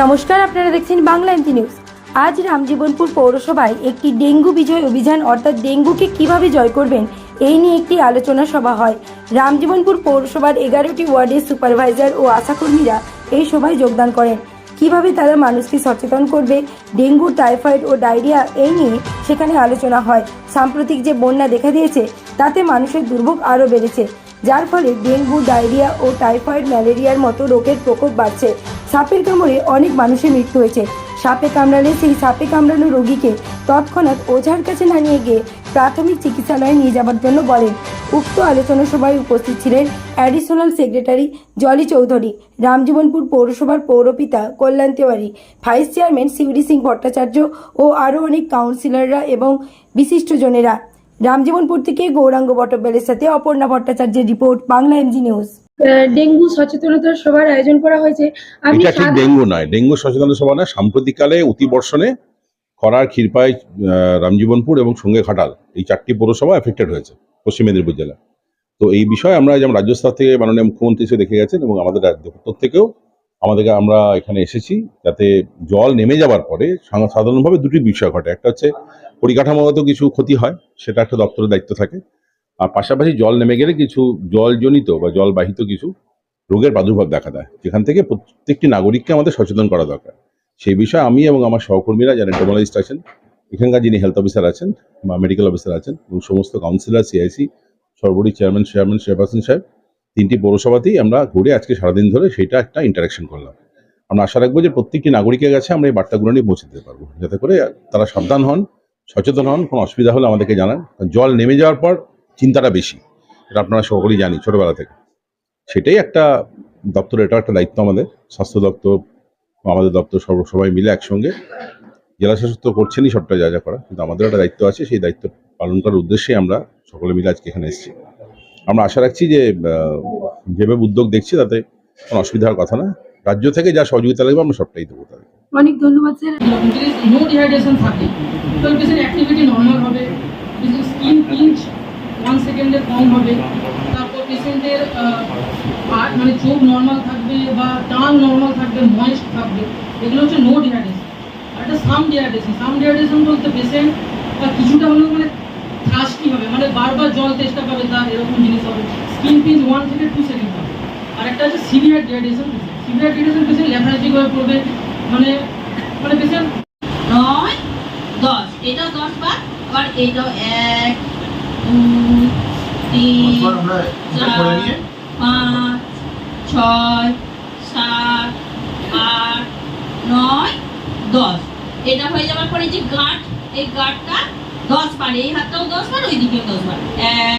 নমস্কার, আপনারা দেখছেন বাংলা এমটি নিউজ। আজ রামজীবনপুর পৌরসভায় একটি ডেঙ্গু বিজয় অভিযান, অর্থাৎ ডেঙ্গুকে কীভাবে জয় করবেন, এই নিয়ে একটি আলোচনা সভা হয়। রামজীবনপুর পৌরসভার এগারোটি ওয়ার্ডের সুপারভাইজার ও আশাকর্মীরা এই সভায় যোগদান করেন। কীভাবে তারা মানুষকে সচেতন করবে, ডেঙ্গু, টাইফয়েড ও ডায়রিয়া এই নিয়ে সেখানে আলোচনা হয়। সাম্প্রতিক যে বন্যা দেখা দিয়েছে, তাতে মানুষের দুর্ভোগ আরও বেড়েছে। যার ফলে ডেঙ্গু, ডায়রিয়া ও টাইফয়েড, ম্যালেরিয়ার মতো রোগের প্রকোপ বাড়ছে। সাপের কামড়ে অনেক মানুষের মৃত্যু হয়েছে। সাপে কামড়ালে সেই সাপে কামড়ানো রোগীকে তৎক্ষণাৎ ওঝার কাছে না নিয়ে গিয়ে প্রাথমিক চিকিৎসালয়ে নিয়ে যাবার জন্য বলেন। উক্ত আলোচনা সভায় উপস্থিত ছিলেন অ্যাডিশনাল সেক্রেটারি জলি চৌধুরী, রামজীবনপুর পৌরসভার পৌরপিতা কল্যাণ তেওয়ারি, ভাইস চেয়ারম্যান শিউরি সিং ভট্টাচার্য ও আরও অনেক কাউন্সিলররা এবং বিশিষ্টজনেরা। রামজীবনপুর থেকে গৌরাঙ্গ বটব্যালের সাথে অপর্ণা ভট্টাচার্যের report, Bangla MG news. Dengue সচেতনতা সভার আয়োজন করা হয়েছে। এটা ঠিক ডেঙ্গু নয় ডেঙ্গু সচেতনতা সভা নয় সাম্প্রতিককালে অতিবর্ষণে খরার ক্ষীরপাই রামজীবনপুর এবং সঙ্গে ঘাটাল এই চারটি পৌরসভা এফেক্টেড হয়েছে পশ্চিম মেদিনীপুর জেলা তো এই বিষয়ে আমরা যেমন রাজ্য স্তর থেকে মাননীয় মুখ্যমন্ত্রী এসে দেখে গেছেন এবং আমাদের দপ্তর থেকেও আমাদেরকে আমরা এখানে এসেছি যাতে জল নেমে যাওয়ার পরে সাধারণভাবে দুটি বিষয় ঘটে। একটা হচ্ছে পরিকাঠামোগত কিছু ক্ষতি হয় সেটা একটা দপ্তরের দায়িত্ব থাকে। আর পাশাপাশি জল নেমে গেলে কিছু জলজনিত বা জলবাহিত কিছু রোগের প্রাদুর্ভাব দেখা দেয়। যেখান থেকে প্রত্যেকটি নাগরিককে আমাদের সচেতন করা দরকার। সেই বিষয়ে আমি এবং আমার সহকর্মীরা যারা এন্টোমোলজিস্ট আছেন, এখানকার যিনি হেলথ অফিসার আছেন বা মেডিকেল অফিসার আছেন এবং সমস্ত কাউন্সিলর সিআইসি সর্বোপরি চেয়ারম্যান চেয়ারম্যান চেয়ারপারসন সাহেব, তিনটি পৌরসভাতেই আমরা ঘুরে আজকে সারাদিন ধরে সেটা একটা ইন্টারাকশন করলাম। আমরা আশা রাখব যে প্রত্যেকটি নাগরিকের কাছে আমরা এই বার্তাগুলো নিয়ে পৌঁছে দিতে পারব। যাতে করে তারা সাবধান হন, সচেতন হন, কোনো অসুবিধা হলে আমাদেরকে জানান। জল নেমে যাওয়ার পর চিন্তাটা বেশি। এটা আপনারা সকলেই জানি ছোটবেলা থেকে। সেটাই একটা দপ্তর এটা একটা দায়িত্ব আমাদের। স্বাস্থ্য দপ্তর আমাদের দপ্তর সব সবাই মিলে একসঙ্গে। জেলা শাসক তো করছেনই সবটা যা যা করা কিন্তু আমাদের একটা দায়িত্ব আছে সেই দায়িত্ব পালন করার উদ্দেশ্যে আমরা সকলে মিলে আজকে এখানে এসেছি। আমরা আশা রাখছি যে যেভাবে উদ্যোগ দেখছি তাতে কোনো অসুবিধা হওয়ার কথা না। রাজ্য থেকে যা সহযোগিতা লাগবে আমরা সবটাই দেবো তাদের। অনেক ধন্যবাদ স্যার। নো ডিহাইড্রেশন থাকে। তো পেশেন্ট অ্যাক্টিভিটি নর্মাল হবে। স্কিন পিঞ্চ ওয়ান সেকেন্ডে কম হবে। তারপর পেশেন্টের মানে চোখ নর্মাল থাকবে বা টান নর্মাল থাকবে ময়েস্ট থাকবে। এগুলো হচ্ছে নো ডিহাইড্রেশন আর একটা সাম ডিহাইড্রেশন সাম ডিহাইড্রেশন বলতে পেশেন্ট কিছুটা হলেও মানে থ্রাস্টি হবে। মানে বারবার জল তেষ্টা পাবে তার এরকম জিনিস হবে। স্কিন পিঞ্চ ওয়ান থেকে টু সেকেন্ড হবে। আর একটা হচ্ছে severe dehydration severe dehydration patient lethargic হয়ে পড়বে। মানে মানে পেশেন্ট নয়, দশ। এটাও দশ বার আবার এটাও এক। তিন চার পাঁচ, ছয়, সাত, আট, নয়, দশ। এটা হয়ে যাওয়ার পরে যে গাঁট, এই গাঁটটা দশ বার, এই হাতটাও দশ বার ওই দিকেও দশ বার। এক